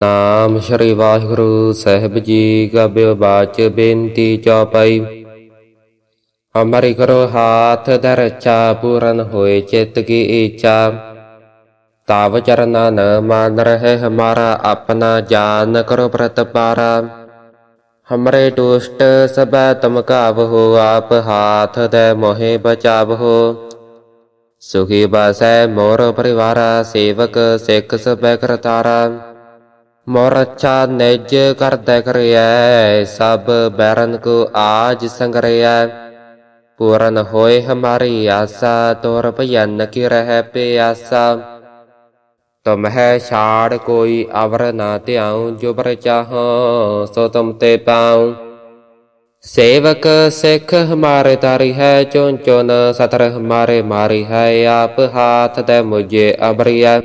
ਨਾਮ ਸ਼੍ਰੀ ਵਾਹਿਗੁਰੂ ਸਾਹਿਬ ਜੀ ਗਾਬਿਓ ਬਾਚ ਬੇਨਤੀ ਚੌਪਈ। ਹਮਾਰੀ ਕਰੋ ਹਾਥ ਧਰਚਾ ਪੂਰਨ ਹੋਏ ਚਿਤ ਕੀ ਇੱਛਾ ਤਾਵ ਚਰਨਾ ਨ ਮਾਨ ਰਹੇ ਹਮਾਰਾ ਆਪਣਾ ਜਾਨ ਕਰੋ ਪ੍ਰਤਪਾਰਾ। ਹਮਰੇ ਦੁਸ਼ਟ ਸਬੈ ਤੁਮ ਕਾਵ ਹੋ ਆਪ ਹਾਥ ਦੇ ਮੋਹਿ ਬਚਾਵ ਹੋ। ਸੁਖੀ ਬਸੈ ਮੋਰ ਪਰਿਵਾਰਾ ਸੇਵਕ ਸਿੱਖ ਸਬੈ ਕਰਤਾਰਾ। ਮੋਰ ਅੱਛਾ ਨਿਜ ਕਰਦਾ ਕਰਿਐ, ਸਭ ਬੈਰਨ ਕੋ ਆਜ ਸੰਗਰਿਐ। ਪੂਰਨ ਹੋਏ ਹਮਾਰੀ ਆਸਾ, ਤੋਰ ਭਜਨ ਕੀ ਰਹਿ ਪਿਆਸਾ। ਤੁਮ ਹੈ ਛਾੜ ਕੋਈ ਅਵਰ ਨਾ ਧਿਆਉ, ਜੋ ਬਰ ਚਾਹੋ, ਸੋ ਤੁਮ ਤੇ ਪਾਉ। ਸੇਵਕ ਸਿੱਖ ਹਮਾਰੇ ਤਾਰੀ ਹੈ ਚੋਂ ਚੋਨ ਸਤਰ ਹਮਾਰੇ ਮਾਰੀ ਹੈ, ਆਪ ਹਾਥ ਦੇ ਮੁਝੇ ਅਬਰੀਆ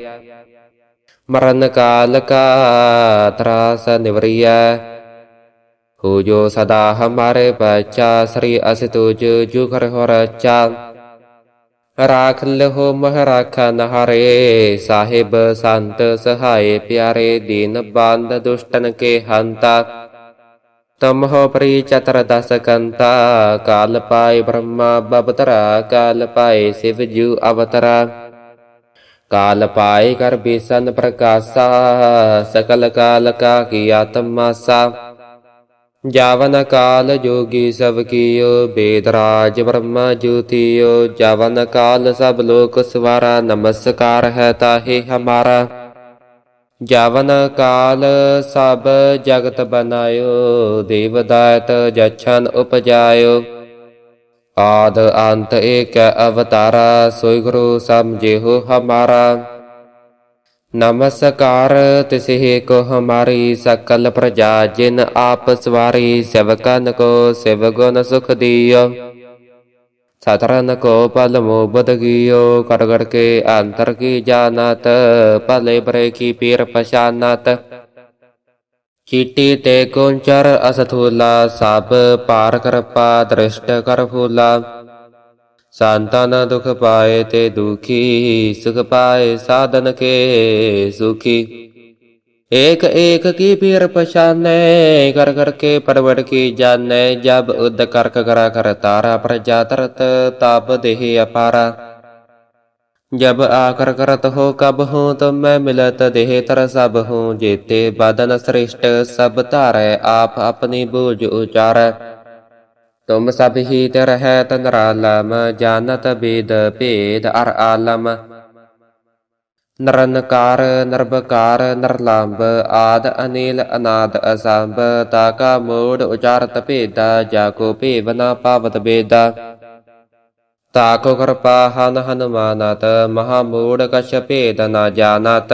ਮਰਨ ਕਾਲ ਕਾ ਤਰਾਸ ਨਿਵਰੀਆ ਹੋ ਜੋ ਸਦਾ ਹਮਾਰੇ ਬਚਾ ਸ੍ਰੀ ਅਸਿ ਤੁਜ ਜੁਗਰ ਹੋ ਰਚਾ ਰਾਖ ਲਹੋ ਮਹ ਰਾਖਾ ਨਹਾਰੇ ਸਾਹਿਬ ਸੰਤ ਸਹਾਏ ਪਿਆਰੇ ਦੀਨ ਬੰਦ ਦੁਸ਼ਟਨ ਕੇ ਹੰਤਾ ਤਮ ਪ੍ਰੀ ਚਤਰ ਦਸ ਕੰਤਾ ਕਾਲ ਪਾਏ ਬ੍ਰਹਮਾ ਬਬਤਰਾ ਕਾਲ ਪਾਏ ਸਿਵ ਜੂ ਅਵਤਰਾ ਕਾਲ ਪਾਏ ਕਰ ਬੇਸਨ ਪ੍ਰਕਾਸ਼ਾ, ਸਕਲ ਕਾਲ ਕਾ ਕੀ ਆਤਮਾਸਾ। ਜਾਵਨ ਕਾਲ ਜੋਗੀ ਸਭ ਕੀਓ, ਬੇਦ ਰਾਜ ਬ੍ਰਹਮਾ ਜੋਤੀਓ। ਜਾਵਨ ਕਾਲ ਸਭ ਲੋਕ ਸਵਾਰਾ, ਨਮਸਕਾਰ ਹੈ ਤਾਹੇ ਹਮਾਰਾ। ਜਾਵਨ ਕਾਲ ਸਭ ਜਗਤ ਬਨਾਇਓ, ਦੇਵ ਦਾਇਤ ਜਛਨ ਉਪਜਾਇਓ। ਆਦ ਅੰਤ ਏਕ ਅਵਤਾਰਾ ਸੋਈ ਗੁਰੂ ਸਮਝਿਓ ਹਮਾਰਾ। ਨਮਸਕਾਰ ਤਿਸਹਿ ਕੋ ਹਮਾਰੀ ਸਕਲ ਪ੍ਰਜਾ, ਜਿਨ ਆਪ ਸਵਾਰੀ ਸੇਵਕਨ ਕੋ ਸਿਵ ਗੁਣ ਸੁਖ ਦਿਓ। ਸਤਰਨ ਕੋ ਪਲ ਮੋਬਦ ਗਿਓ ਕਰ ਕਰ ਕੇ ਅੰਤਰ ਕੀ ਜਾਣਤ, ਭਲੇ ਬਰੇ ਕੀ ਪੀਰ ਪਛਾਨਤ। ਚੀਟੀ ਤੇ ਕੁੰਚਰ ਅਸਥੂਲਾ ਸਭ ਪਾਰ ਕਰਪਾ ਦ੍ਰਿਸ਼ਟ ਕਰ ਫੂਲਾ ਸੰਤਨ ਦੁਖ ਪਾਏ ਤੇ ਦੁਖੀ ਸੁਖ ਪਾਏ ਸਾਧਨ ਕੇ ਸੁਖੀ ਏਕ ਏਕ ਕੀ ਪੀਰ ਪਛਾਨੇ ਕਰ ਕਰ ਕੇ ਪਰਵੜ ਕੀ ਜਾਣੇ ਜਬ ਉਦ ਕਰਕ ਕਰਾ ਕਰ ਤਾਰਾ ਪ੍ਰਜਾ ਤਰਤ ਤਬ ਦੇਹ ਅਪਾਰਾ जब आकर करत हो कब हूँ तुम मैं मिलत देह तर सब हूँ जेते बदन श्रेष्ठ सब तारै आप अपनी बूझ उचार तुम सब ही रह तनरालम जानत वेद भेद अर आलम नरनकार नरबकार नरलंब आद अनिल अनाद असंभ ताका मूड उचारत भेदा जाको भेवना पावत बेदा ਤਾਕੋ ਕਿਰਪਾ ਹਨ ਹਨੁਮਾਨਤ ਮਹਾ ਮੂੜ ਕਛ ਭੇਦ ਨ ਜਾਣਤ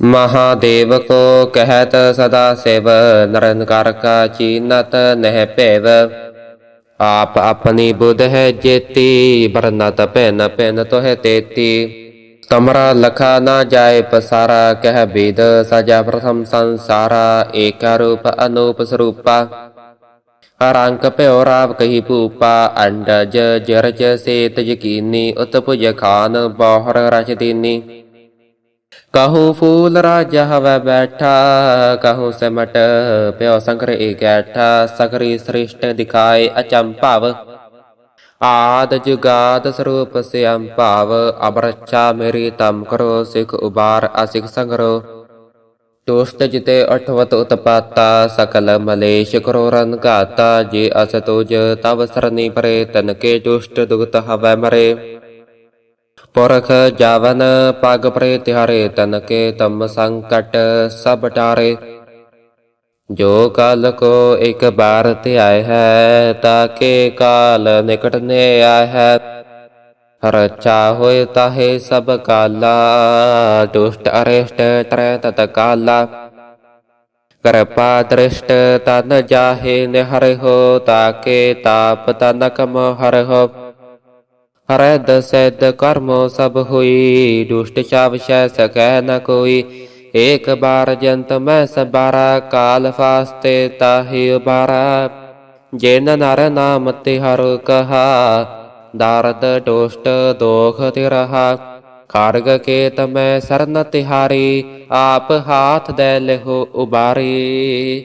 ਮਹਾਦੇਵ ਕੋ ਕਹਿਤ ਸਦਾ ਸਿਵ ਨਿਰੰਕਾਰ ਕਾ ਚੀਨਤ ਨਹਿ ਭੇਵ ਆਪ ਆਪਣੀ ਬੁੱਧ ਹੈ ਜੇਤੀ ਬਰਨਤ ਪੈਨ ਪੈਨ ਤੋਹਿ ਤੇਤੀ ਤਮਰਾ ਲਖਾ ਨਾ ਜਾਏ ਪਸਾਰਾ ਕਹਿ ਬੇਦ ਸਜਾ ਪ੍ਰਥਮ ਸੰਸਾਰਾ ਏਕਾ ਰੂਪ ਅਨੂਪ ਸਰੂਪਾ ਰੰਗ ਭਿਓ ਰਾਵ ਕਹੀ ਭੂਪਾ ਅੰਡਜ ਜਰਜ ਸੇਤ ਯਕੀਨੀ ਉਤਪੁਜ ਖਾਨ ਬਾਹਰ ਰਚ ਦੀਨੀ ਫੂਲ ਰਾਜ ਹਵੈ ਬੈਠਾ ਕਹੂੰ ਸਿਮਟ ਭਿਓ ਸੰਕਰ ਏਕੈਠਾ ਸਕਰੀ ਸ੍ਰਿਸ਼ਟ ਦਿਖਾਏ ਅਚੰਭਵ ਆਦ ਜੁਗਾਦ ਸਰੂਪ ਸਿਅੰ ਭਾਵ ਅਬਰਛਾ ਮੇਰੀ ਤਮ ਕਰੋ ਸਿਖ ਉਬਾਰ ਅਸਿਖ ਸੰਗਰੋ ਦੋਸਤ ਜਿਤੇ ਅਠਵਤ ਉਤਪਾਤਾ ਸਕਲ ਮਲੇਸ਼ ਕਰੋਰਨ ਘਾਤਾ, ਜੇ ਅਸ ਤੁਜ ਤਵ ਸਰਨੀ ਪਰੇ ਤਨ ਕੇ ਦੁਸ਼ਟ ਦੁਗਤ ਹਵੈ ਮਰੇ। ਪੁਰਖ ਜਾਵਨ ਪਗ ਪਰੇ, ਤਿਹਾਰੇ ਤਨ ਕੇ ਤਮ ਸੰਕਟ ਸਭ ਟਾਰੇ। ਜੋ ਕਾਲ ਕੋ ਇੱਕ ਬਾਰ ਧਿਆਇ ਹੈ ਤਾਕੇ ਕਾਲ ਨਿਕਟ ਨੇ ਆਇ ਹੈ। ਰਚਾ ਹੋਏ ਤਾਹੇ ਸਭ ਕਾਲਾ, ਦੁਸ਼ਟ ਅਰਿਸ਼ਟ ਤਰੈ ਤਤ ਕਾਲਾ। ਕਿਰਪਾ ਦ੍ਰਿਸ਼ਟ ਤਨ ਜਾਹੇ ਨਿਹਰਿ ਤਾਕੇ ਤਾਪ ਤਨ ਕਮ ਹਰਿ ਹਰੈ ਦਸੈਦ ਕਰਮੋ ਸਭ ਹੋਈ, ਦੁਸ਼ਟ ਚਾਵਸ਼ੈ ਸਕੈ ਨ ਕੋਈ। ਏਕ ਬਾਰ ਜੰਤ ਮੈਂ ਸਬਾਰਾ ਕਾਲ ਫਾਸਤੇ ਤਾਹੀ ਉਬਾਰਾ। ਜਿਨ ਨਰ ਨਾਮ ਤੇ ਹਰ ਕਹਾ ਦਰਦ ਦੁਸ਼ਟ ਦੋਖ ਤੇ ਖਾਰਗ ਕੇ ਤਮੈ ਸਰਨ ਤਿਹਾਰੀ ਆਪ ਹਾਥ ਦੇ ਲਹੋ ਉਬਾਰੀ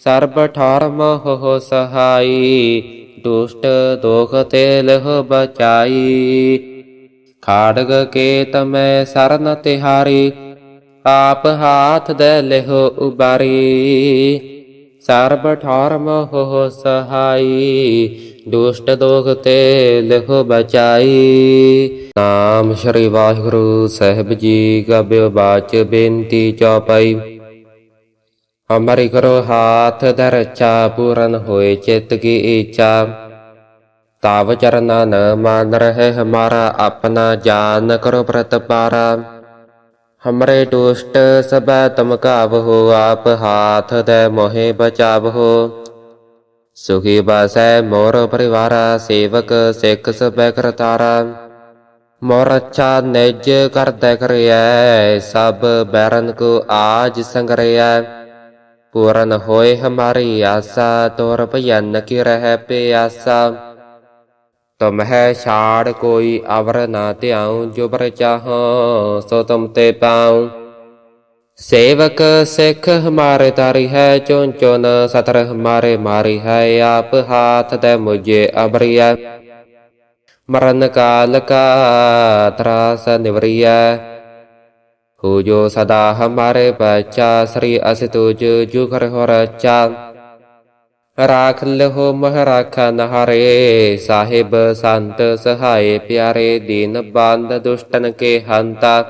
ਸਰਬ ਠਾਰ ਮੋਹ ਸਹਾਈ ਦੁਸ਼ਟ ਦੋਖ ਤੇ ਲਹ ਬਚਾਈ ਖਾੜਗ ਕੇ ਤਮੈ ਸਰਨ ਤਿਹਾਰੀ ਆਪ ਹਾਥ ਦੇ ਲਹੋ ਉਬਾਰੀ ਸਰਬ ਠਾਰ ਮੋਹ ਸਹਾਈ, ਦੁਸ਼ਟ ਦੋਖ ਤੇ ਲਹੋ ਬਚਾਈ। ਨਾਮ ਸ਼੍ਰੀ ਵਾਹਿਗੁਰੂ ਸਾਹਿਬ ਜੀ ਗਾਬਿਓ ਬਾਚ ਬੇਨਤੀ ਚੌਪਈ। ਹਮਾਰੀ ਕਰੋ ਹਾਥ ਦਰਚਾ ਪੂਰਨ ਹੋਏ ਚਿਤ ਕੀ ਇੱਛਾ। ਤਾਵ ਚਰਨਾ ਨ ਮਾਨ ਰਹੇ ਹਮਾਰਾ ਆਪਣਾ ਜਾਨ ਕਰੋ ਪ੍ਰਤਪਾਰਾ। ਹਮਰੇ ਦੁਸ਼ਟ ਸਬੈ ਤੁਮ ਕਾਵਹੁ, ਆਪ ਹਾਥ ਦੇ ਮੋਹਿ ਸੁਖੀ ਬਸੈ ਮੋਰ ਪਰਿਵਾਰਾ, ਸੇਵਕ ਸਿੱਖ ਸਬੈ ਕਰਤਾਰਾ ਮੋਰ ਅੱਛਾ ਨਿਜ ਕਰਦਾ ਕਰਿਐ, ਸਭ ਬੈਰਨ ਕੋ ਆਜ ਸੰਗਰਿਐ। ਪੂਰਨ ਹੋਏ ਹਮਾਰੀ ਆਸਾ, ਤੋਰ ਭਜਨ ਕੀ ਰਹਿ ਪਿਆਸਾ। ਤੁਮ ਛਾੜ ਕੋਈ ਅਵਰ ਨਾ ਧਿਆਉ ਜੋ ਬਰ ਸੋ ਤੁਮ ਤੇ ਪਾਉ। ਸੇਵਕ ਸਿੱਖ ਹਮਾਰੇ ਤਾਰੀ ਹੈ ਚੁਨ ਚੁਨ ਸਤਰ ਹਮਾਰੇ ਮਾਰੀ ਹੈ, ਆਪ ਹਾਥ ਦੇ ਮੁਝੇ ਅਬਰੀਆ ਮਰਨ ਕਾਲ ਕਾ ਤਰਾਸ ਨਿਵਰੀਆ ਹੋ ਜੋ ਸਦਾ ਹਮਾਰੇ ਬਚਾ ਸ੍ਰੀ ਅਸ ਤੁਜ ਜੁ ਹੋ ਰਚਾ। ਰਾਖ ਲਹੋ ਮਹ ਰਾਖਾ ਨਹਾਰੇ, ਸਾਹਿਬ ਸੰਤ ਸਹਾਏ ਪਿਆਰੇ, ਦੀਨ ਬੰਦ ਦੁਸ਼ਟਨ ਕੇ ਹੰਤਾ।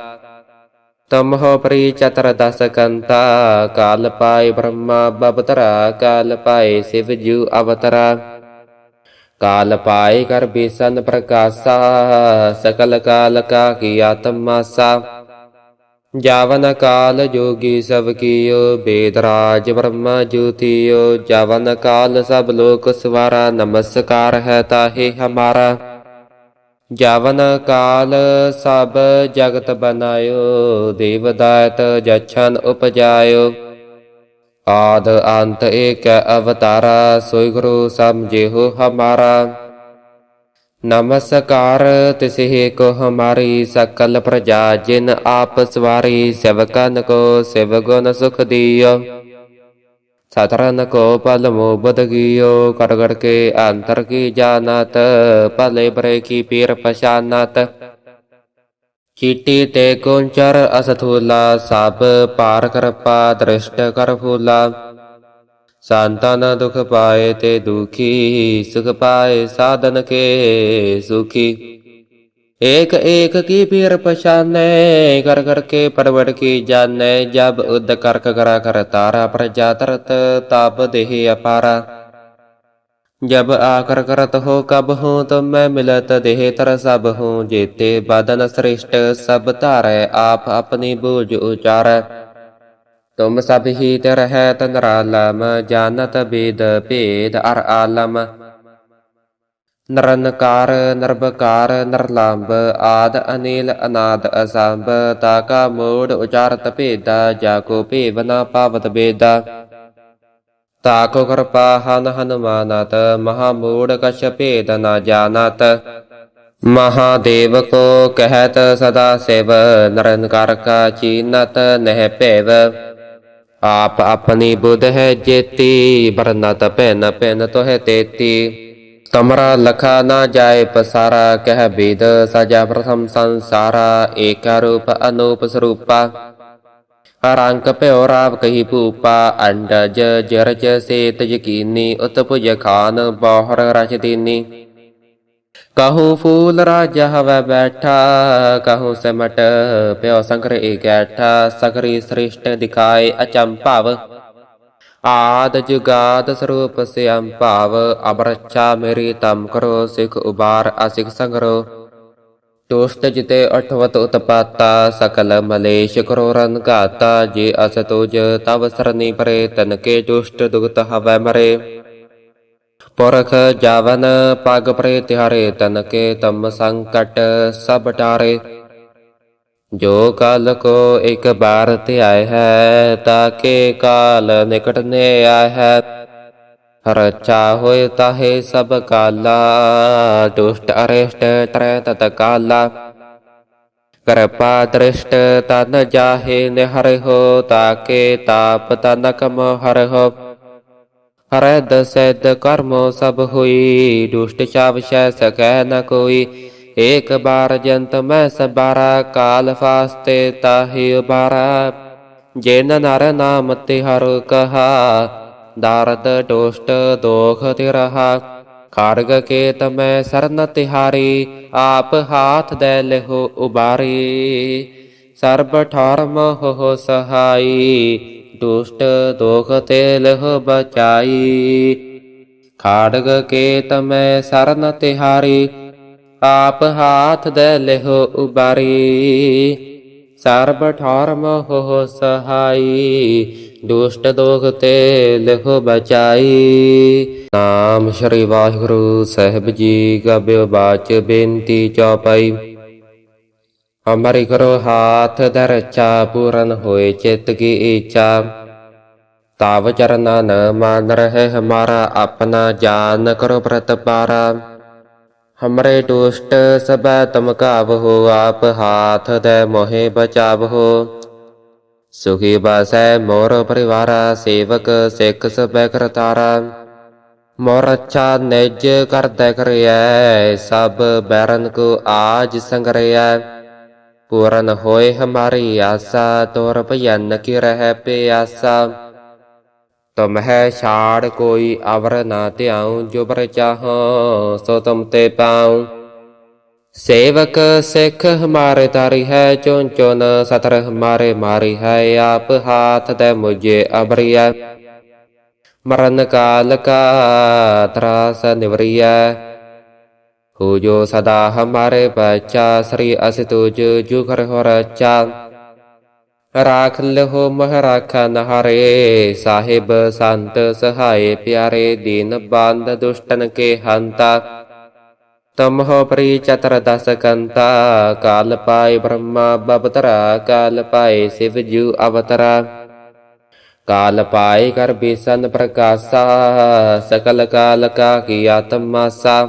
ਤਮ ਪ੍ਰੀ ਚਤਰ ਦਸ ਕੰਤਾ, ਕਾਲ ਪਾਏ ਬ੍ਰਹਮਾ ਬਬਤਰਾ ਕਾਲ ਪਾਏ ਸਿਵ ਜੂ ਅਵਤਰਾ। ਕਾਲ ਪਾਏ ਕਰ ਬੇਸਨ ਪ੍ਰਕਾਸ਼ਾ, ਸਕਲ ਕਾਲ ਕਾ ਕੀ ਆਤਮਾਸਾ। ਜਾਵਨ ਕਾਲ ਜੋਗੀ ਸਭ ਕੀਓ, ਬੇਦ ਰਾਜ ਬ੍ਰਹਮਾ ਜੋਤੀਓ। ਜਾਵਨ ਕਾਲ ਸਭ ਲੋਕ ਸਵਾਰਾ, ਨਮਸਕਾਰ ਹੈ ਤਾਹੇ ਹਮਾਰਾ। ਜਵਨ ਕਾਲ ਸਭ ਜਗਤ ਬਨਾਇਓ ਦੇਵ ਦਾਤ ਜਛਨ ਉਪਜਾਇਓ। ਆਦ ਅੰਤ ਏਕ ਅਵਤਾਰਾ, ਸੋਈ ਗੁਰੂ ਸਮਝਿਓ ਹਮਾਰਾ। ਨਮਸਕਾਰ ਤਿਸਹਿ ਕੋ ਹਮਾਰੀ ਸਕਲ ਪ੍ਰਜਾ, ਜਿਨ ਆਪ ਸਵਾਰੀ ਸੇਵਕਨ ਕੋ ਸਿਵ ਗੁਣ ਸੁਖ ਦਿਓ। ਸਤਰਨ ਕੋ ਪਲ ਮੋ ਬਦ ਗਿਓ ਕਰ ਕਰ ਕੇ ਅੰਤਰ ਕੀ ਜਾਣਤ, ਭਲੇ ਬਰੇ ਕੀ ਪੀਰ ਪਛਾਨਤ। ਚੀਟੀ ਤੇ ਕੁੰਚਰ ਅਸਥੂਲਾ, ਸਭ ਪਾਰ ਕਰਪਾ ਦ੍ਰਿਸ਼ਟ ਕਰ ਫੂਲਾ। ਸੰਤਨ ਦੁਖ ਪਾਏ ਤੇ ਦੁਖੀ ਸੁਖ ਪਾਏ ਸਾਧਨ ਕੇ ਸੁਖੀ ਏਕ ਏਕ ਕੀ ਪੀਰ ਪਛਾਨੈ ਕਰ ਕਰ ਕੇ ਪਰਵੜ ਕੀ ਜਾਣੈ ਜਬ ਉਦ ਕਰਕ ਕਰਾ ਕਰ ਤਾਰਾ ਪ੍ਰਜਾ ਤਰਤ ਤਬ ਦੇਹ ਅਪਾਰਾ ਜਬ ਆਕਰ ਕਰਤ ਹੋ ਕਬ ਹੂੰ ਤੁਮ ਮੈਂ ਮਿਲਤ ਦੇਹ ਤਰ ਸਭ ਹੂੰ ਜੇਤੇ ਬਦਨ ਸ੍ਰਿਸ਼ਟ ਸਭ ਧਾਰੈ ਆਪ ਆਪਣੀ ਬੂਝ ਉਚਾਰੈ ਤੁਮ ਸਭ ਹੀ ਤੇ ਰਹਿ ਤਨਰਾਲਮ, ਜਾਣਤ ਬੇਦ ਭੇਦ ਅਰ ਆਲਮ। ਨਰਨਕਾਰ ਨਰਬਕਾਰ ਨਰਲੰਬ ਆਦ, ਅਨੀਲ, ਅਨਾਦ, ਅਸੰਭ ਤਾਕਾ ਮੋੜ ਉਚਾਰਤ ਭੇਦਾ, ਜਾ ਕੋ ਭੇਵ ਨਾ ਪਾਵਤ ਬੇਦਾ। ਤਾਕੋ ਕਿਰਪਾ ਹਨ ਹਨੁਮਾਨਤ, ਮਹਾ ਮੂੜ ਕਛ ਭੇਦ ਨਾ ਜਾਣਤ। ਮਹਾਦੇਵ ਕੋ ਕਹਿਤ ਸਦਾ ਸਿਵ, ਨਰਨਕਾਰ ਕਾ ਚੀਨਤ ਨਹਿ ਭੇਵ। ਆਪ ਆਪਣੀ ਬੁੱਧ ਹੈ ਜੇਤੀ ਬਰਨਤ ਪੈਨ ਪੈਨ ਤੋਹਿ ਤੇਤੀ। ਤਮਰਾ ਲਖਾ ਨਾ ਜਾਏ ਪਸਾਰਾ, ਕਹਿ ਬੇਦ ਸਜਾ ਪ੍ਰਥਮ ਸੰਸਾਰਾ, ਏਕਾ ਰੂਪ ਅਨੂਪ ਸਰੂਪਾ। ਰੰਗ ਭਿਓ ਰਾਵ ਕਹੀ ਭੂਪਾ, ਅੰਡਜ ਜਰਜ ਸੇਤ ਯਕੀਨੀ ਉਤਪੁਜ ਖਾਨ ਬੋਹਰ ਰਚ ਕਹੂ ਫੂਲ ਰਾਜਾ ਹਵੈ ਬੈਠਾ, ਕਹੂ ਸਿਮਟ ਪਿਓ ਸੰਕਰ ਇਕੈਠਾ ਸਗਰੀ ਸ੍ਰਿਸ਼ਟ ਦਿਖਾਏ ਅਚੰਭਵ। ਆਦ ਜੁਗਾਦ ਸਰੂਪ ਸਿਅੰ ਭਾਵ, ਅਬਰਛਾ ਮੇਰੀ ਤਮ ਕਰੋ, ਸਿਖ ਉਬਾਰ ਅਸਿਖ ਸੰਗਰੋ ਦੁਸ਼ਟ ਜਿਤੇ ਅਠਵਤ ਉਤਪਾਤਾ, ਸਕਲ ਮਲੇਸ਼ ਕਰੋ ਰਨ ਘਾਤਾ, ਜੇ ਅਸ ਤੁਜ ਤਵ ਸਰਨੀ ਪਰੇ, ਤਨ ਕੇ ਦੁਸ਼ਟ ਦੁਗਤ ਹਵੈ ਮਰੇ। ਪੁਰਖ ਜਾਵਨ ਪਗ ਪਰੇ ਤਿਹਾਰੇ ਤਨ ਕੇ ਤਮ ਸੰਕਟ ਸਭ ਟਾਰੇ। ਜੋ ਕਾਲ ਕੋ ਇੱਕ ਬਾਰ ਧਿਆਇ ਹੈ ਤਾਕੇ ਕਾਲ ਨਿਕਟ ਨੇ ਆਇ ਹੈ। ਰਚਾ ਹੋਇ ਤਾਹੇ ਸਭ ਕਾਲਾ, ਦੁਸ਼ਟ ਅਰਿਸ਼ਟ ਤਰੈ ਤਤ ਕਾਲਾ। ਕਿਰਪਾ ਦ੍ਰਿਸ਼ਟ ਤਨ ਜਾਹੇ ਨਿਹਰਿ ਹੋ ਤਾਕੇ ਤਾਪ ਤਨ ਹਰਿ ਹੋ। ਹਰੈ ਦਸੈਦ ਕਰਮੋ ਸਭ ਹੋਈ, ਦੁਸ਼ਟ ਚਾਵਸ਼ੈ ਸਕੈ ਨ ਕੋਈ। ਏਕ ਬਾਰ ਜੰਤ ਮੈਂ ਸਬਾਰਾ ਕਾਲ ਫਾਸਤੇ ਤਾਹੀ ਉਬਾਰਾ ਜਿਨ ਨਰ ਨਾਮ ਤੇ ਹਰ ਕਹਾ, ਦਾਰਦ ਦੁਸ਼ਟ ਦੋਖ ਤੇ ਰਹਾ। ਖੜਗ ਕੇ ਮੈਂ ਸਰਨ ਤਿਹਾਰੀ, ਆਪ ਹਾਥ ਦੇ ਲਹੋ ਉਬਾਰੀ। ਸਰਬ ਠਰਮ ਹੋ ਸਹਾਈ ਦੁਸ਼ਟ ਦੋਖ ਤੇ ਲਹ ਬਚਾਈ ਖਾੜਗ ਕੇ ਤਮੈ ਸਰਨ ਤਿਹਾਰੀ ਆਪ ਹਾਥ ਦੇ ਲਹੋ ਉਬਾਰੀ ਸਰਬ ਠਰਮ ਹੋ ਸਹਾਈ ਦੁਸ਼ਟ ਦੋਖ ਤੇ ਲਹੋ ਬਚਾਈ ਨਾਮ ਸ਼੍ਰੀ ਵਾਹਿਗੁਰੂ ਸਾਹਿਬ ਜੀ ਗਾਬਿਓ ਬਾਚ ਬੇਨਤੀ ਚੌਪਈ ਹਮਾਰੀ ਕਰੋ ਹਾਥ ਦਰਚਾ ਪੂਰਨ ਹੋਏ ਚਿਤ ਕੀ ਇੱਛਾ ਤਾਵ ਚਰਨਾ ਨ ਮਾਨ ਰਹੇ ਹਮਾਰਾ ਆਪਣਾ ਜਾਨ ਕਰੋ ਪ੍ਰਤਪਾਰਾ ਹਮਰੇ ਦੁਸ਼ਟ ਸਬੈ ਤਮ ਕਾਵ ਹੋ ਆਪ ਹਾਥ ਦੇ ਮੋਹਿ ਬਚਾਵ ਹੋ ਸੁਖੀ ਬਾਸੈ ਮੋਰ ਪਰਿਵਾਰਾ ਸੇਵਕ ਸਿੱਖ ਸਬੈ ਕਰਤਾਰਾ ਮੋਰ ਅੱਛਾ ਨਿਜ ਕਰਦਾ ਕਰਿਐ ਸਭ ਬੈਰਨ ਕੋ ਆਜ ਸੰਗਰਿਐ। ਪੂਰਨ ਹੋਏ ਹਮਾਰੀ ਆਸਾ ਤੋਰ ਭਜਨ ਕੀ ਰਹਿ ਪਿਆਸਾ ਤੁਮ ਹੈ ਛਾੜ ਕੋਈ ਅਵਰ ਨਾ ਧਿਆਉ ਜੋ ਬਰ ਚਾਹੋ ਸੋ ਤੁਮ ਤੇ ਪਾਉ ਸੇਵਕ ਸਿੱਖ ਹਮਾਰੇ ਤਾਰੀ ਹੈ ਚੁਨ ਚੁਨ ਸਤਰ ਹਮਾਰੇ ਮਾਰੀ ਹੈ ਆਪ ਹਾਥ ਤੇ ਮੁਝੇ ਅਬਰੀਆ ਮਰਨ ਕਾਲ ਕਾ ਤਰਾਸ ਨਿਵਰੀਆ ਹੋ ਜੋ ਸਦਾ ਹਮਾਰੇ ਬਚਾ ਸ੍ਰੀ ਅਸ ਤੁਜ ਜੁ ਹੋ ਰਚਾ ਰਾਖ ਲਹੋ ਮਹ ਰਾਖਾ ਨਹਾਰੇ ਸਾਹਿਬ ਸੰਤ ਸਹਾਏ ਪਿਆਰੇ ਦੀਨ ਬੰਦ ਦੁਸ਼ਟਨ ਕੇ ਹੰਤਾ ਤਮ ਪ੍ਰੀ ਚਤਰ ਦਸ ਕੰਤਾ ਕਾਲ ਪਾਏ ਬ੍ਰਹਮਾ ਬਬਤਰਾ ਕਾਲ ਪਾਏ ਸਿਵ ਜੂ ਅਵਤਰਾ ਕਾਲ ਪਾਏ ਕਰ ਬੇਸਨ ਪ੍ਰਕਾਸ਼ਾ ਸਕਲ ਕਾਲ ਕਾ ਕੀ ਆਤਮਾਸਾ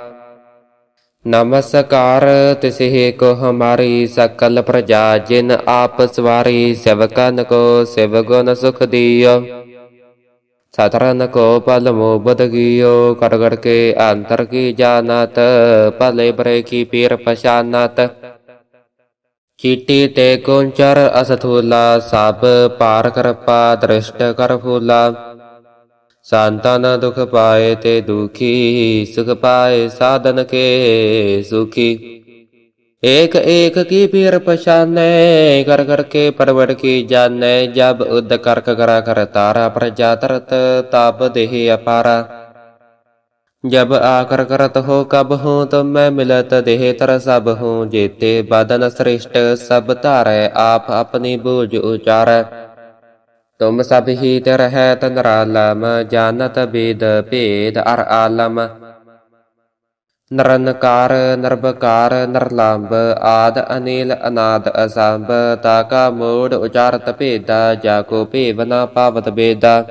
ਨਮਸਕਾਰ, ਤਿਸਹਿ ਕੋ ਹਮਾਰੀ ਸਕਲ ਪ੍ਰਜਾ, ਜਿਨ ਆਪ ਸਵਾਰੀ ਸੇਵਕਨ ਕੋ ਸਿਵ ਗੁਣ ਸੁਖ ਦਿਓ। ਸਤਰਨ ਕੋ ਪਲ ਮੋਬਦ ਗਿਓ ਕਰ ਕਰ ਕੇ ਅੰਤਰ ਕੀ ਜਾਣਤ, ਭਲੇ ਬਰੇ ਕੀ ਪੀਰ ਪਛਾਨਤ। ਚੀਟੀ ਤੇ ਕੁੰਚਰ ਅਸਥੂਲਾ, ਸਭ ਪਾਰ ਕਰਪਾ ਦ੍ਰਿਸ਼ਟ ਕਰ ਫੂਲਾ। ਸੰਤਨ ਦੁਖ ਪਾਏ ਤੇ ਦੁਖੀ ਸੁਖ ਪਾਏ ਸਾਧਨ ਕੇ ਸੁਖੀ ਏਕ ਏਕ ਕੀ ਪੀਰ ਪਛਾਨੇ ਕਰ ਕਰ ਕੇ ਪਰਵੜ ਕੀ ਜਾਣੇ ਜਬ ਉਦ ਕਰਕ ਕਰਾ ਕਰ ਤਾਰਾ ਪ੍ਰਜਾ ਤਰਤ ਤਬ ਦੇਹ ਅਪਾਰਾ ਜਬ ਆਕਰ ਕਰਤ ਹੋ ਕਬ ਹੂੰ ਤੁਮ ਮੈਂ ਮਿਲਤ ਦੇਹ ਤਰ ਸਭ ਹੂੰ ਜੇਤੇ ਬਦਨ ਸ੍ਰਿਸ਼ਟ ਸਭ ਧਾਰੈ ਆਪ ਆਪਣੀ ਬੂਝ ਉਚਾਰੈ ਤੁਮ ਸਭ ਹੀ ਤੇ ਰਹਿ ਤਨਰਾਲਮ ਜਾਣਤ ਬੇਦ ਭੇਦ ਅਰ ਆਲਮ। ਨਰਨਕਾਰ ਨਰਬਕਾਰ ਨਰਲੰਬ ਆਦ ਅਨੀਲ, ਅਨਾਦ ਅਸੰਭ ਤਾਕਾ ਮੋੜ ਉਚਾਰਤ ਭੇਦਾ, ਜਾ ਕੋ ਭੇਵ ਨਾ ਪਾਵਤ ਬੇਦਾ।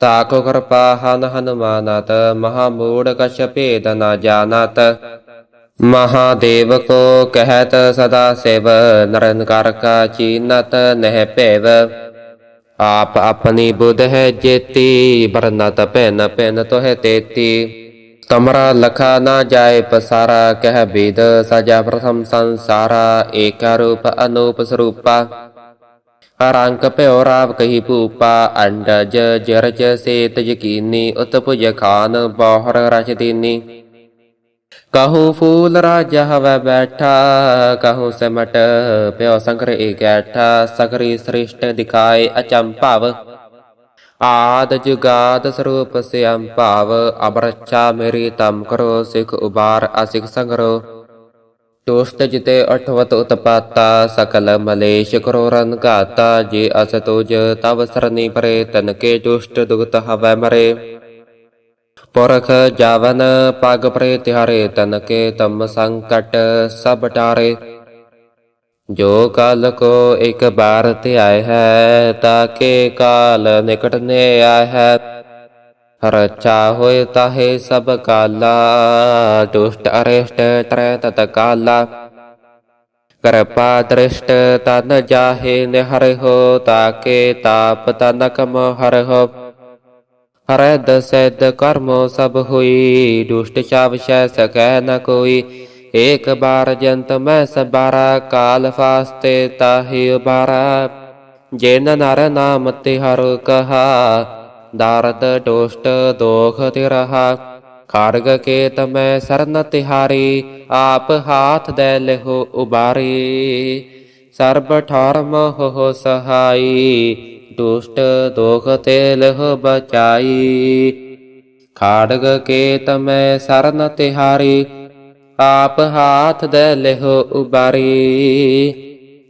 ਤਾਕੋ ਕਿਰਪਾ ਹਨ ਹਨੁਮਾਨਤ, ਮਹਾ ਮੂੜ ਕਛ ਭੇਦ ਨਾ ਜਾਣਤ ਮਹਾਦੇਵ ਕੋ ਕਹਿਤ ਸਦਾ ਸਿਵ, ਨਰਨਕਾਰ ਕਾ ਚੀਨਤ ਨਹਿ ਭੇਵ। ਆਪ ਆਪਣੀ ਬੁੱਧ ਹੈ ਜੇਤੀ ਬਰਨਤ ਪੈਨ ਪੈਨ ਤੋਹਿ ਤੇਤੀ ਤਮਰਾ ਲਖਾ ਨਾ ਜਾਏ ਪਸਾਰਾ ਕਹਿ ਬੇਦ ਸਜਾ ਪ੍ਰਥਮ ਸੰਸਾਰਾ ਏਕਾ ਰੂਪ ਅਨੂਪ ਸਰੂਪਾ ਰੰਗ ਭਇਓ ਰਾਵ ਕਹੀ ਭੂਪਾ ਅੰਡਜ ਜਰਜ ਸੇਤ ਯਕੀਨੀ ਉਤਪੁਜ ਖਾਨ ਬਹੁਰ ਰਚ ਕਹੂ ਫੂਲ ਰਾਜਾ ਹਵੈ ਬੈਠਾ, ਕਹੂ ਸਿਮਟ ਪਿਓ ਸੰਕਰ ਏਕੈਠਾ ਸਗਰੀ ਸ੍ਰਿਸ਼ਟ ਦਿਖਾਏ ਅਚੰਭਵ ਆਦ ਜੁਗਾਦ ਸਰੂਪ ਸਿਅੰ ਭਾਵ, ਅਬਰਛਾ ਮੇਰੀ ਤਮ ਕਰੋ, ਸਿਖ ਉਬਾਰ ਅਸਿਖ ਸੰਗਰੋ ਟੋਸਟ ਜਿਤੇ ਅਠਵਤ ਉਤਪਾਤਾ, ਸਕਲ ਮਲੇਸ਼ ਕਰੋਰਨ ਘਾਤਾ, ਜੇ ਅਸ ਤੁਜ ਤਵ ਸਰਨੀ ਪਰੇ, ਤਨ ਕੇ ਟੁਸ਼ਟ ਦੁਗਤ ਹਵੈ ਮਰੇ। ਪੁਰਖ ਜਾਵਨ ਪਗ ਪਰੇ ਤਿਹਾਰੇ ਤਨ ਕੇ ਤਮ ਸੰਕਟ ਸਭ ਟਾਰੇ। ਜੋ ਕਾਲ ਕੋ ਇੱਕ ਬਾਰ ਧਿਆਇ ਹੈ ਤਾਕੇ ਕਾਲ ਨਿਕਟ ਨੇ ਆਇ ਹੈ। ਰਚਾ ਹੋਏ ਤਾਹੇ ਸਭ ਕਾਲਾ, ਦੁਸ਼ਟ ਅਰਿਸ਼ਟ ਤਰੈ ਤਤ ਕਾਲਾ। ਕਿਰਪਾ ਦ੍ਰਿਸ਼ਟ ਤਨ ਜਾਹੇ ਨਿਹਰਿ ਹੋ ਤਾਕੇ ਤਾਪ ਤਨ ਹਰਿ ਹੋ। ਹਰੈ ਦਸੈਦ ਕਰਮ ਸਭ ਹੋਈ, ਦੁਸ਼ਟ ਸ਼ਾਵਸ਼ੈ ਸਕੈ ਨ ਕੋਈ। ਏਕ ਬਾਰ ਜੰਤ ਮੈਂ ਸਬਾਰਾ ਕਾਲ ਫਾਸਤੇ ਤਾਹੀ ਉਬਾਰਾ ਜਿਨ ਨਰ ਨਾਮ ਤੇ ਹਰ ਕਹਾ, ਦਾਰਦ ਦੁਸ਼ਟ ਦੋਖ ਤੇ ਰਹਾ। ਖਾਰਗ ਕੇ ਤਮੈ ਸਰਨ ਤਿਹਾਰੀ, ਆਪ ਹਾਥ ਦੇ ਲਹੋ ਉਬਾਰੀ। ਸਰਬ ਠਰਮ ਹੋ ਸਹਾਈ ਦੁਸ਼ਟ ਦੋਖ ਤੇ ਲਹ ਬਚਾਈ। ਖਾੜਗ ਕੇ ਤਮੈ ਸਰਨ ਤਿਹਾਰੀ, ਆਪ ਹਾਥ ਦੇ ਲਹੋ ਉਬਾਰੀ।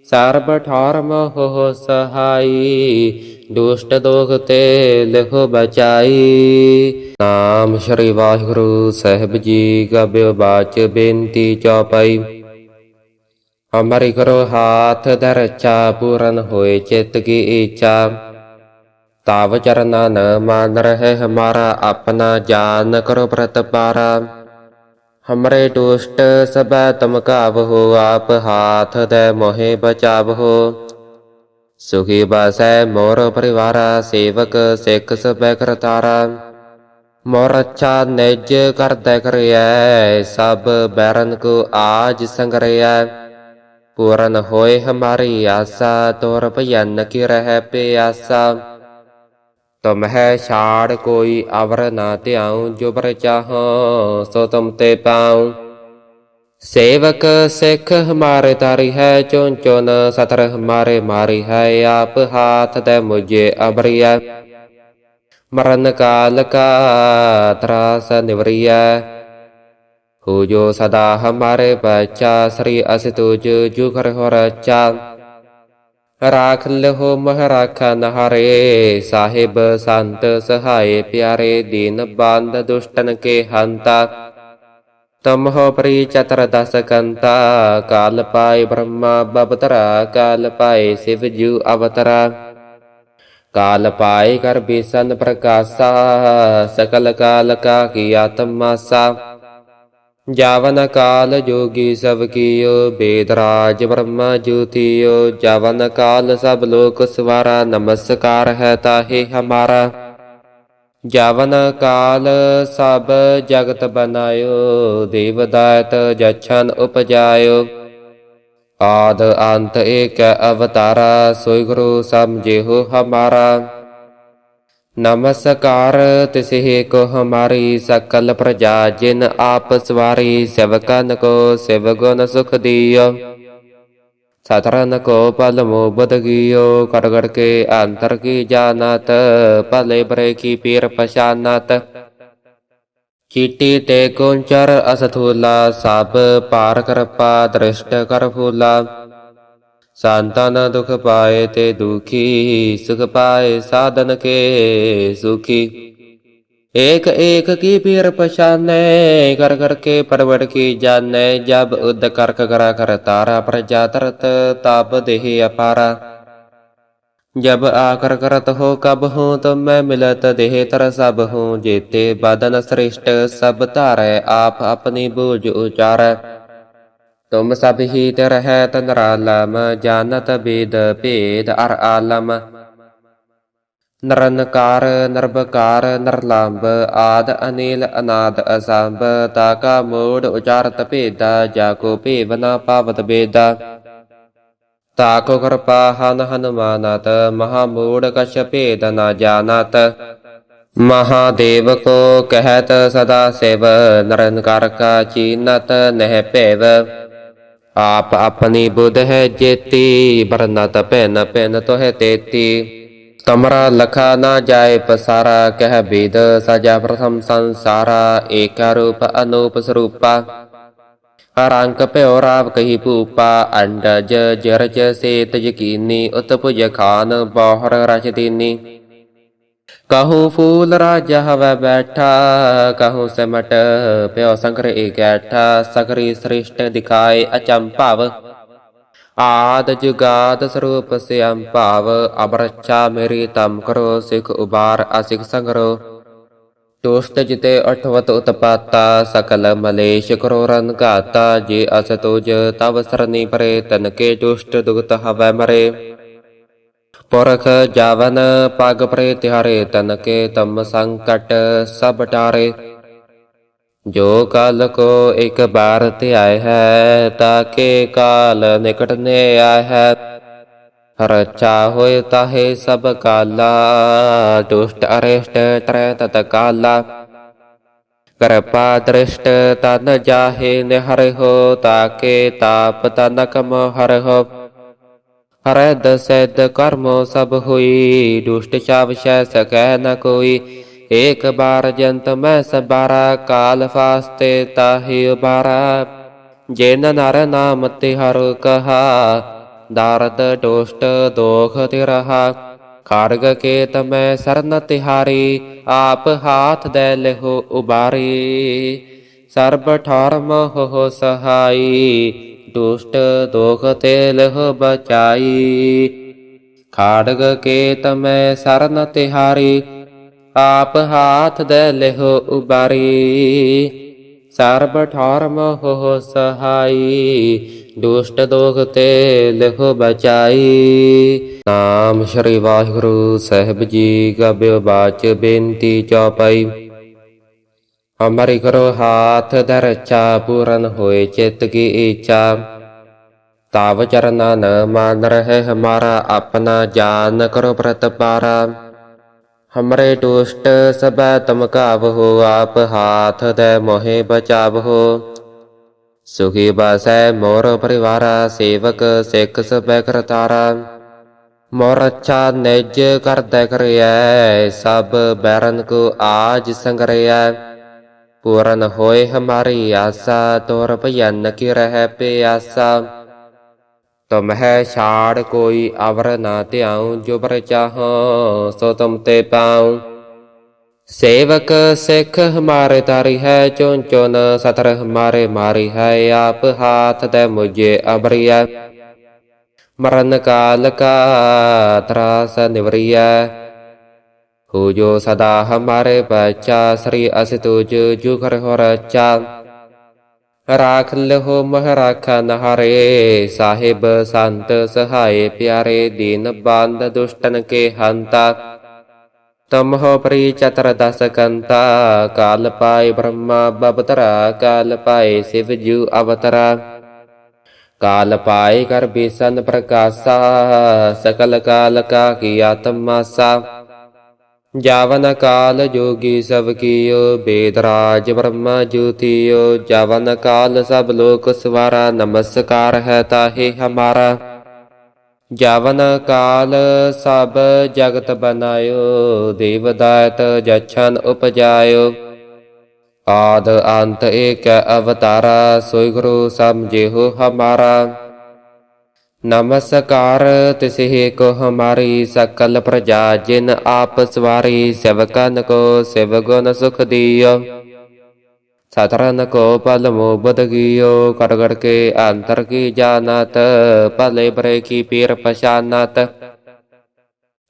ਸਰਬ ਠਰਮ ਹੋ ਸਹਾਈ, ਦੁਸ਼ਟ ਦੋਖ ਤੇ ਲਹੋ ਬਚਾਈ। ਨਾਮ ਸ਼੍ਰੀ ਵਾਹਿਗੁਰੂ ਸਾਹਿਬ ਜੀ, ਗਾਬਿਓ ਬਾਚ ਬੇਨਤੀ ਚੌਪਾਈ। ਹਮਾਰੀ ਕਰੋ ਹਾਥ ਧਰਚਾ ਪੂਰਨ ਹੋਏ ਚਿਤ ਕੀ ਇੱਛਾ ਤਾਵ ਚਰਨਾ ਨ ਮਾਨ ਰਹੇ ਹਮਾਰਾ ਆਪਣਾ ਜਾਨ ਕਰੋ ਪ੍ਰਤਪਾਰਾ ਹਮਰੇ ਦੁਸ਼ਟ ਸਬੈ ਤਮਕਾਵ ਹੋ ਆਪ ਹਾਥ ਦੇ ਮੋਹਿ ਬਚਾਵ ਹੋ ਸੁਖੀ ਬਾਸੈ ਮੋਰ ਪਰਿਵਾਰਾ ਸੇਵਕ ਸਿੱਖ ਸਬੈ ਕਰਤਾਰਾ ਮੋਰ ਅੱਛਾ ਨਿਜ ਕਰਦਾ ਕਰਿਐ ਸਭ ਬੈਰਨ ਕੋ ਆਜ ਸੰਗਰਿਐ ਪੂਰਨ ਹੋਏ ਹਮਾਰੀ ਆਸਾ ਕੋਈ ਅਵਰ ਨਾ ਚਾਹੋ ਸੋ ਸਿੱਖ ਹਮਾਰੇ ਤਾਰੀ ਹੈ ਚੁਨ ਚੁਨ ਸਤਰ ਹਮਾਰੇ ਮਾਰੀ ਹੈ ਆਪ ਹਾਥ ਦੇ ਮੁਝੇ ਅਬਰੀਆ ਮਰਨ ਕਾਲ ਕਾ ਤਰਾਸ ਨਿਵਰੀਆ ਹਮਾਰੇ ਬਚਾ ਸ੍ਰੀ ਅਸ ਤੁਜ ਜੁ ਕਰ ਹੋ ਰਚਾ ਰਾਖ ਲਹੋ ਮਹ ਰਾਖਾ ਨਹਾਰੇ ਸਾਹਿਬ ਸੰਤ ਸਹਾਏ ਪਿਆਰੇ ਦੀਨ ਬੰਦ ਦੁਸ਼ਟਨ ਕੇ ਹੰਤਾ ਤਮ ਪ੍ਰੀ ਚਤਰ ਦਸ ਕੰਤਾ ਕਾਲ ਪਾਏ ਬ੍ਰਹਮਾ ਬਬਤਰਾ ਕਾਲ ਪਾਏ ਸਿਵ ਜੂ ਅਵਤਰਾ ਕਾਲ ਪਾਏ ਕਰ ਬੇਸਨ ਪ੍ਰਕਾਸ਼ਾ ਸਕਲ ਕਾਲ ਕਾ ਕੀ ਆਤਮਾਸਾ ਜਾਵਨ ਕਾਲ ਜੋਗੀ ਸਭ ਕੀਓ, ਬੇਦ ਰਾਜ ਬ੍ਰਹਮਾ ਜੋਤੀਓ। ਜਾਵਨ ਕਾਲ ਸਭ ਲੋਕ ਸਵਾਰਾ, ਨਮਸਕਾਰ ਹੈ ਤਾਹੇ ਹਮਾਰਾ। ਜਾਵਨ ਕਾਲ ਸਭ ਜਗਤ ਬਨਾਇਓ, ਦੇਵ ਦਾਤ ਜਛਨ ਉਪਜਾਇਓ। ਆਦ ਅੰਤ ਏਕ ਅਵਤਾਰਾ, ਸੋਈ ਗੁਰੂ ਸਮਝਿਓ ਹਮਾਰਾ। ਨਮਸਕਾਰ, ਤਿਸਹਿ ਕੋ ਹਮਾਰੀ ਸਕਲ ਪ੍ਰਜਾ, ਜਿਨ ਆਪ ਸਵਾਰੀ ਸੇਵਕਨ ਕੋ ਸਿਵ ਗੁਣ ਸੁਖ ਦਿਓ। ਸਤਰਨ ਕੋ ਪਲ ਮੋਬਦ ਗਿਓ ਕਰ ਕਰ ਕੇ ਅੰਤਰ ਕੀ ਜਾਣਤ, ਭਲੇ ਬਰੇ ਕੀ ਪੀਰ ਪਛਾਨਤ। ਚੀਟੀ ਤੇ ਕੁੰਚਰ ਅਸਥੂਲਾ, ਸਭ ਪਾਰ ਕਰਪਾ ਦ੍ਰਿਸ਼ਟ ਕਰ ਫੂਲਾ। संतान दुख पाए ते दुखी, सुख पाए साधन के सुखी। एक एक की पीर पहचाने कर कर के की जाने, जब उद कर करा कर तारा प्रजा तरत ताप देही अपारा। जब आकर करत हो कब हूँ तो मैं मिलत देह तर सब हूँ, जेते बदन श्रेष्ठ सब तार, आप अपनी बोझ उचार। ਤੁਮ ਸਭ ਹੀ ਤੇ ਰਹਿਤ ਨਰਾਲਮ ਜਾਣਤ ਬੇਦ ਭੇਦ ਅਰ ਆਲਮ। ਨਰਨਕਾਰ ਨਰਬਕਾਰ ਨਰਲੰਬ ਆਦ ਅਨੀਲ ਅਨਾਦ ਅਸੰਭ ਤਾਕਾ ਮੋੜ ਉਚਾਰਤ ਭੇਦਾ, ਜਾ ਕੋ ਭੇਵ ਨ ਪਾਵਤ ਬੇਦਾ। ਤਾਕੋ ਕਿਰਪਾ ਹਨ ਹਨੁਮਾਨਤ, ਮਹਾ ਮੂੜ ਕਛ ਭੇਦ ਨਾ ਜਾਣਤ। ਮਹਾਦੇਵ ਕੋ ਕਹਿਤ ਸਦਾ ਸਿਵ, ਨਰਨਕਾਰ ਕਾ ਚੀਨਤ ਨਹਿ ਭੇਵ। ਆਪ ਆਪਣੀ ਬੁੱਧ ਹੈ ਜੇਤੀ ਬਰਨਤ ਪੈਨ ਪੈਨ ਤੋਹਿ ਤੇਤੀ। ਤਮਰਾ ਲਖਾ ਨਾ ਜਾਏ ਪਸਾਰਾ, ਕਹਿ ਬੇਦ ਸਜਾ ਪ੍ਰਥਮ ਸੰਸਾਰਾ, ਏਕਾ ਰੂਪ ਅਨੂਪ ਸਰੂਪਾ। ਰੰਕ ਭਿਓ ਰਾਵ ਕਹੀ ਭੂਪਾ, ਅੰਡਜ ਜਰਜ ਸੇਤ ਯਕੀਨੀ, ਉਤਪੁਜ ਖਾਨ, ਬੋਹਰ ਰਚ ਕਹੂੰ ਫੂਲ ਰਾਜਾ ਹਵੈ ਬੈਠਾ, ਕਹੂੰ ਸਿਮਟ ਭਿਓ ਸੰਕਰ ਇਕੈਠਾ ਸਕਰੀ ਸ੍ਰਿਸ਼ਟ ਦਿਖਾਏ ਅਚੰਭਵ। ਆਦ ਜੁਗਾਦ ਸਰੂਪ ਸਿਅੰ ਭਾਵ, ਅਬਰਛਾ ਮੇਰੀ ਤਮ ਕਰੋ, ਸਿਖ ਉਬਾਰ ਅਸਿਖ ਸੰਗਰੋ। ਦੋਸਤ ਜਿਤੇ ਅਠਵਤ ਉਤਪਾਤਾ, ਸਕਲ ਮਲੇਸ਼ ਕਰੋ ਰਨ ਘਾਤਾ, ਜੇ ਅਸ ਤੁਜ ਤਵ ਸਰਨੀ ਪਰੇ, ਤਨ ਕੇ ਦੁਸ਼ਟ ਦੁਗਤ ਹਵੈ ਮਰੇ। ਪੁਰਖ ਜਾਵਨ ਪਗ ਪਰੇ ਤਿਹਾਰੇ ਤਨ ਕੇ ਤਮ ਸੰਕਟ ਸਭ ਟਾਰੇ। ਜੋ ਕਾਲ ਕੋ ਇੱਕ ਬਾਰ ਧਿਆਇ ਹੈ ਤਾਕੇ ਕਾਲ ਨਿਕਟ ਨੇ ਆਇ ਹੈ। ਰਚਾ ਹੋਏ ਤਾਹੇ ਸਭ ਕਾਲਾ, ਦੁਸ਼ਟ ਅਰਿਸ਼ਟ ਤਰੈ ਤਤ ਕਾਲਾ। ਕਰਪਾ ਦ੍ਰਿਸ਼ਟ ਤਨ ਜਾਹੇ ਨਿਹਰਿ ਹੋ ਤਾਕੇ ਤਾਪ ਤਨ ਕਮ ਹਰਿ ਹੋ ਹਰੈ ਦਸੈਦ ਕਰਮੋ ਸਭ ਹੋਈ, ਦੁਸ਼ਟ ਚਾਵਸ਼ੈ ਸਕੈ ਨ ਕੋਈ। ਏਕ ਬਾਰ ਜੰਤ ਮੈਂ ਸਬਾਰਾ, ਕਾਲ ਫਾਸਤੇ ਤਾਹੀ ਉਬਾਰਾ। ਜਿਨ ਨਰ ਨਾਮ ਤੇ ਹਰ ਕਹਾ, ਦਾਰਦ ਦੁਸ਼ਟ ਦੋਖ ਤੇ ਰਹਾ। ਖੜਗ ਕੇ ਤਮੈ ਸਰਨ ਤਿਹਾਰੀ, ਆਪ ਹਾਥ ਦੇ ਲਹੋ ਉਬਾਰੀ। ਸਰਬ ਠਰਮ ਹੋ ਸਹਾਈ ਦੁਸ਼ਟ ਦੋਖ ਤੇ ਲਹ ਬਚਾਈ ਖਾੜਗ ਕੇ ਤਮੈ ਸਰਨ ਤਿਹਾਰੀ ਆਪ ਹਾਥ ਦੇ ਲਹੋ ਉਬਾਰੀ ਸਰਬ ਠਰਮ ਹੋ ਸਹਾਈ ਦੁਸ਼ਟ ਦੋਖ ਤੇ ਲਹੋ ਬਚਾਈ ਨਾਮ ਸ਼੍ਰੀ ਵਾਹਿਗੁਰੂ ਸਾਹਿਬ ਜੀ ਗਾਬਿਓ ਬਾਚ ਬੇਨਤੀ ਚੌਪਾਈ ਹਮਾਰੀ ਕਰੋ ਹਾਥ ਦਰਚਾ ਪੂਰਨ ਹੋਏ ਚਿਤ ਕੀ ਇੱਛਾ ਤਾਵ ਚਰਨਾ ਨ ਮਾਨ ਰਹੇ ਹਮਾਰਾ ਆਪਣਾ ਜਾਨ ਕਰੋ ਪ੍ਰਤਪਾਰਾ ਹਮਰੇ ਦੁਸ਼ਟ ਸਬੈ ਤੁਮ ਕਾਵ ਹੋ ਆਪ ਹਾਥ ਦੇ ਮੋਹਿ ਬਚਾਵ ਹੋ। ਸੁਖੀ ਬਸੈ ਮੋਰ ਪਰਿਵਾਰਾ ਸੇਵਕ ਸਿੱਖ ਸਬੈ ਕਰਤਾਰਾ ਮੋਰ ਅੱਛਾ ਨਿਜ ਕਰਦਾ ਕਰਿਐ, ਸਭ ਬੈਰਨ ਕੋ ਆਜ ਸੰਗਰਿਐ। ਪੂਰਨ ਹੋਏ ਹਮਾਰੀ ਆਸਾ ਤੋਰ ਭਜਨ ਰਹਿ ਪਿਆਸਾ ਤੁਮ ਹੈ ਛਾੜ ਕੋਈ ਅਵਰ ਨਾ ਧਿਆਉ ਜੋ ਪਰ ਚਾਹੋ ਸੋ ਤੁਮ ਤੇ ਪਾਉ ਸੇਵਕ ਸਿੱਖ ਹਮਾਰੇ ਤਾਰੀ ਹੈ ਚੁਨ ਚੁਨ ਸਤਰ ਹਮਾਰੇ ਮਾਰੀ ਹੈ ਆਪ ਹਾਥ ਦੇ ਮੁਝੇ ਅਬਰੀਆ ਮਰਨ ਕਾਲ ਕਾ ਤਰਾਸ ਨਿਵਰੀਆ ਹੋ ਸਦਾ ਹਮਾਰੇ ਬਚਾ ਸ੍ਰੀ ਅਸ ਤੁਜ ਜੁ ਹੋ ਰਚਾ ਰਾਖ ਲਹੋ ਮਹ ਰਾਖਾ ਨਹਾਰੇ ਸਾਹਿਬ ਸੰਤ ਸਹਾਏ ਪਿਆਰੇ ਦੀਨ ਬੰਦ ਦੁਸ਼ਟਨ ਕੇ ਹੰਤਾ ਤਮ ਹੋ ਪ੍ਰੀ ਚਤਰ ਦਸ ਕੰਤਾ ਕਾਲ ਪਾਏ ਬ੍ਰਹਮਾ ਬਬਤਰਾ ਕਾਲ ਪਾਏ ਸਿਵ ਜੂ ਅਵਤਰਾ ਕਾਲ ਪਾਏ ਕਰ ਬੇਸਨ ਪ੍ਰਕਾਸ਼ਾ ਸਕਲ ਕਾਲ ਕਾ ਕੀ ਆਤਮਾਸਾ ਜਾਵਨ ਕਾਲ ਜੋਗੀ ਸਭ ਕੀਓ, ਬੇਦ ਰਾਜ ਬ੍ਰਹਮਾ ਜੋਤੀਓ। ਜਾਵਨ ਕਾਲ ਸਭ ਲੋਕ ਸਵਾਰਾ, ਨਮਸਕਾਰ ਹੈ ਤਾਹੇ ਹਮਾਰਾ। ਜਾਵਨ ਕਾਲ ਸਭ ਜਗਤ ਬਨਾਇਓ ਦੇਵ ਦਾਇਤ ਜਛਨ ਉਪਜਾਇਓ। ਆਦ ਅੰਤ ਏਕ ਅਵਤਾਰਾ, ਸੋਈ ਗੁਰੂ ਸਮਝਿਓ ਹਮਾਰਾ। ਨਮਸਕਾਰ ਤਿਸਹਿ ਕੋ ਹਮਾਰੀ ਸਕਲ ਪ੍ਰਜਾ, ਜਿਨ ਆਪ ਸਵਾਰੀ ਸੇਵਕਨ ਕੋ ਸਿਵ ਗੁਣ ਸੁਖ ਦਿਓ। ਸਤਰਨ ਕੋ ਪਲ ਮੋਬਦ ਗਿਓ ਕਰ ਕਰ ਕੇ ਅੰਤਰ ਕੀ ਜਾਣਤ, ਭਲੇ ਬਰੇ ਕੀ ਪੀਰ ਪਛਾਨਤ।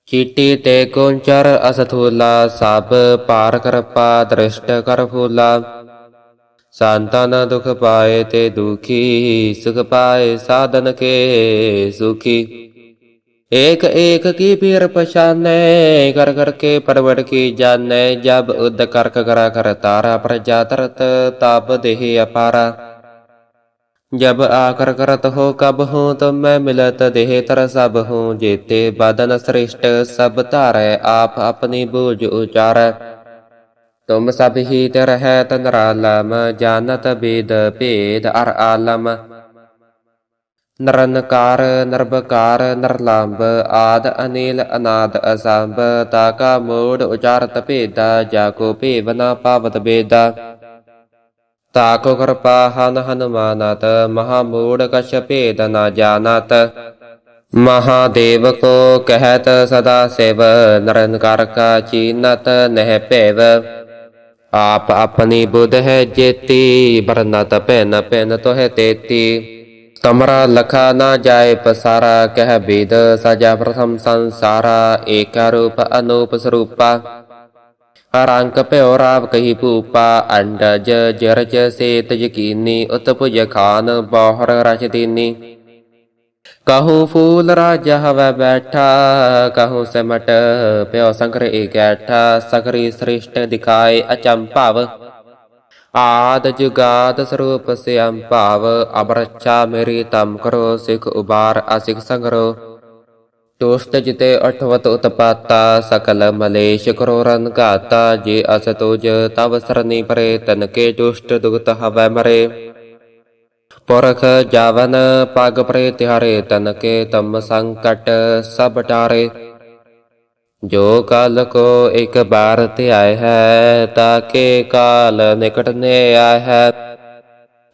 ਚੀਟੀ ਤੇ ਕੁੰਚਰ ਅਸਥੂਲਾ, ਸਭ ਪਾਰ ਕਰਪਾ ਦ੍ਰਿਸ਼ਟ ਕਰ ਫੂਲਾ। संता न दुख पाए ते दुखी, सुख पाए साधन के सुखी। एक एक की पीर पशाने कर कर के परवर की जाने, जब उद कर करा कर तारा प्रजातरत ताप देही अपारा। जब आकर करत हो कब हूँ तो मैं मिलत देह तर सब हूँ, जेते बदन श्रेष्ठ, सब तार आप अपनी बूझ उचारे। ਤੁਮ ਸਭ ਹੀ ਤੇ ਰਹਿ ਤਨਰਾਲਮ ਜਾਣਤ ਬੇਦ ਭੇਦ ਅਰ ਆਲਮ। ਨਰਨਕਾਰ ਨਰਬਕਾਰ ਨਰਲੰਬ ਆਦ ਅਨੇਲ, ਅਨਾਦ ਅਸੰਭ ਤਾਕਾ ਮੋੜ ਉਚਾਰਤ ਭੇਦਾ, ਜਾ ਕੋ ਭੇਵਨਾ ਪਾਵਤ ਬੇਦਾ। ਤਾਕੋ ਕਿਰਪਾ ਹਨ ਹਨੁਮਾਨਤ, ਮਹਾ ਮੂੜ ਕਛ ਭੇਦ ਨਾ ਜਾਣਤ। ਮਹਾਦੇਵ ਕੋ ਕਹਿਤ ਸਦਾ ਸਿਵ, ਨਰਨਕਾਰ ਕਾ ਨਹਿ ਭੇਵ। ਆਪ ਆਪਣੀ ਬੁੱਧ ਹੈ ਜੇਤੀ ਬਰਨਤ ਪੈਨ ਪੈਨ ਤੋਹਿ ਤੇਤੀ। ਤਮਰਾ ਲਖਾ ਨਾ ਜਾਏ ਪਸਾਰਾ, ਕਹਿ ਬੇਦ ਸਜਾ ਪ੍ਰਥਮ ਸੰਸਾਰਾ, ਏਕ ਰੂਪ ਅਨੂਪ ਸਰੂਪਾ। ਰੰਗ ਭਿਓ ਰਾਵ ਕਹੀ ਭੂਪਾ, ਅੰਡਜ ਜਰਜ ਸੇਤ ਯਕੀਨੀ ਉਤਪੁਜ ਖਾਨ ਬਹੁਰ ਰਚ ਕਹੂ ਫੂਲ ਰਾਜਾ ਹਵੈ ਬੈਠਾ, ਕਹੂ ਸਿਮਟ ਪਿਓ ਸੰਕਰ ਇਕੈਠਾ ਸਕਰੀ ਸ੍ਰਿਸ਼ਟ ਦਿਖਾਏ ਅਚੰਭਵ। ਆਦ ਜੁਗਾਦ ਸਰੂਪ ਸਿਅੰ ਭਾਵ ਅਬਰਛਾ ਮੇਰੀ ਤਮ ਕਰੋ, ਸਿਖ ਉਬਾਰ ਅਸਿਖ ਸੰਗਰੋ ਦੋਸਤ ਜਿਤੇ ਅਠਵਤ ਉਤਪਾਤਾ, ਸਕਲ ਮਲੇਸ਼ ਕਰੋ ਰਨ ਘਾਤਾ, ਜੇ ਅਸ ਤੁਜ ਤਵ ਸਰਨੀ ਪਰੇ, ਤਨ ਕੇ ਦੁਸ਼ਟ ਦੁਗਤ ਹਵੈ ਮਰੇ। ਪੁਰਖ ਜਾਵਨ ਪਗ ਪਰੇ ਤਿਹਾਰੇ ਤਨ ਕੇ ਤਮ ਸੰਕਟ ਸਭ ਟਾਰੇ। ਜੋ ਕਾਲ ਕੋ ਇੱਕ ਬਾਰ ਧਿਆਇ ਹੈ ਤਾਕੇ ਕਾਲ ਨਿਕਟ ਨੇ ਆਇ ਹੈ।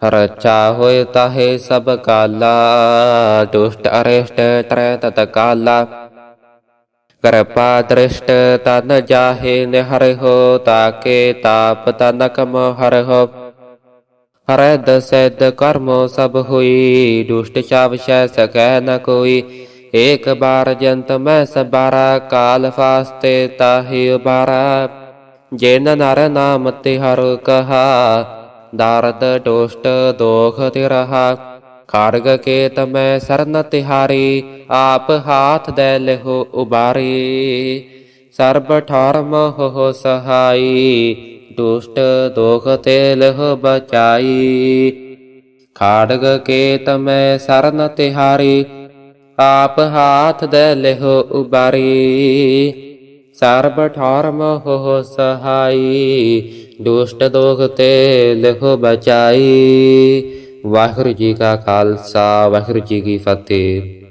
ਰਚਾ ਹੋਇ ਤਾਹੇ ਸਭ ਕਾਲਾ, ਦੁਸ਼ਟ ਅਰਿਸ਼ਟ ਤਰੈ ਤਤ ਕਾਲਾ। ਕਿਰਪਾ ਦ੍ਰਿਸ਼ਟ ਤਨ ਜਾਹੇ ਨਿਹਰਿ ਹੋ ਤਾਕੇ ਤਾਪ ਤਨ ਹਰਿ ਹੋ। ਹਰੈ ਦਸੈਦ ਕਰਮੋ ਸਭ ਹੋਈ, ਦੁਸ਼ਟ ਚਾਵਸ਼ੈ ਸਕੈ ਨ ਕੋਈ। ਏਕ ਬਾਰ ਜੰਤ ਮੈਂ ਸਬਾਰਾ ਕਾਲ ਫਾਸਤੇ ਤਾਹੀ ਉਬਾਰਾ ਜਿਨ ਨਰ ਨਾਮ ਤੇ ਹਰ ਕਹਾ, ਦਰਦ ਦੁਸ਼ਟ ਦੋਖ ਤੇ ਰਹਾ। ਖਾਰਗ ਕੇ ਤਮੈ ਸਰਨ ਤਿਹਾਰੀ, ਆਪ ਹਾਥ ਦੇ ਲਹੋ ਉਬਾਰੀ ਸਰਬ ਠਰਮ ਹੋ ਸਹਾਈ ਦੁਸ਼ਟ ਦੋਖ ਤੇ ਲਹ ਬਚਾਈ ਖਾੜਗ ਕੇ ਤਮੈ ਸਰਨ ਤਿਹਾਰੀ ਆਪ ਹਾਥ ਦੇ ਲਹੋ ਉਬਾਰੀ ਸਰਬ ਠਰਮ ਹੋ ਸਹਾਈ ਦੁਸ਼ਟ ਦੋਖ ਤੇ ਲਹੋ ਬਚਾਈ ਵਾਹਿਗੁਰੂ ਜੀ ਕਾ ਖਾਲਸਾ ਵਾਹਿਗੁਰੂ ਜੀ ਕੀ ਫਤਿਹ